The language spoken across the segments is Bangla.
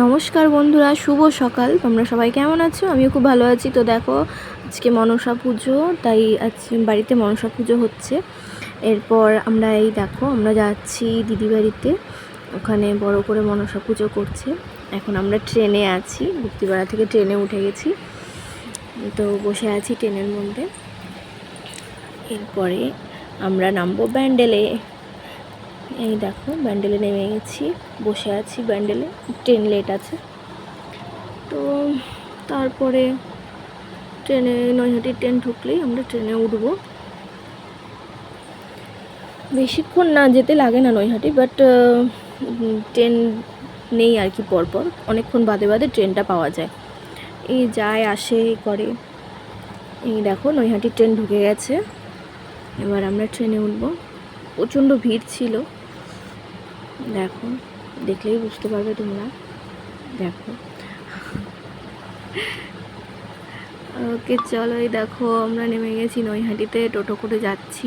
নমস্কার বন্ধুরা, শুভ সকাল। তোমরা সবাই কেমন আছো? আমিও খুব ভালো আছি। তো দেখো, আজকে মনসা পুজো, তাই আজ বাড়িতে মনসা পুজো হচ্ছে। এরপর আমরা এই দেখো, আমরা যাচ্ছি দিদি বাড়িতে ওখানে বড় করে মনসা পুজো করছে। এখন আমরা ট্রেনে আছি। মুক্তিপাড়া থেকে ট্রেনে উঠে গেছি। তো বসে আছি ট্রেনের মধ্যে। এরপরে আমরা নামবো ব্যান্ডেলে এই দেখো ব্যান্ডেলে নেমে গেছি। বসে আছি ব্যান্ডেলে ট্রেন লেট আছে। তো তারপরে ট্রেনে নৈহাটির ট্রেন ঢুকলেই আমরা ট্রেনে উঠবো। বেশিক্ষণ না যেতে লাগে না নৈহাটি বাট ট্রেন নেই আর কি পরপর। অনেকক্ষণ বাদে বাদে ট্রেনটা পাওয়া যায়। এই যায়, আসে করে। এই দেখো নৈহাটির ট্রেন ঢুকে গেছে। এবার আমরা ট্রেনে উঠবো। প্রচণ্ড ভিড় ছিল। দেখো, দেখলেই বুঝতে পারবে তোমরা। দেখো। ওকে, চলো এই দেখো, আমরা নেমে গেছি নৈহাটিতে টোটো করে যাচ্ছি।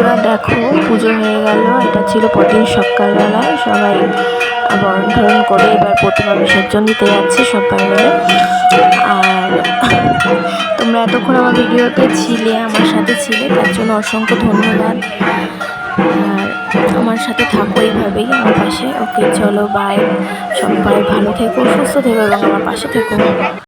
বন্ধুরা, দেখো, পুজো হয়ে গেল। এটা ছিল প্রতিদিন সকালবেলায় সবাই বরণ করে এবার প্রতিমা বিসর্জন দিতে যাচ্ছে সবাই মিলে। আর তোমরা এতক্ষণ আমার ভিডিওতে ছিলে, আমার সাথে ছিলে, তার জন্য অসংখ্য ধন্যবাদ। আর আমার সাথে থাকো এইভাবেই আমার পাশে। ওকে, চলো বাই সবাই ভালো থেকো, সুস্থ থেকো এবং আমার পাশে থেকো।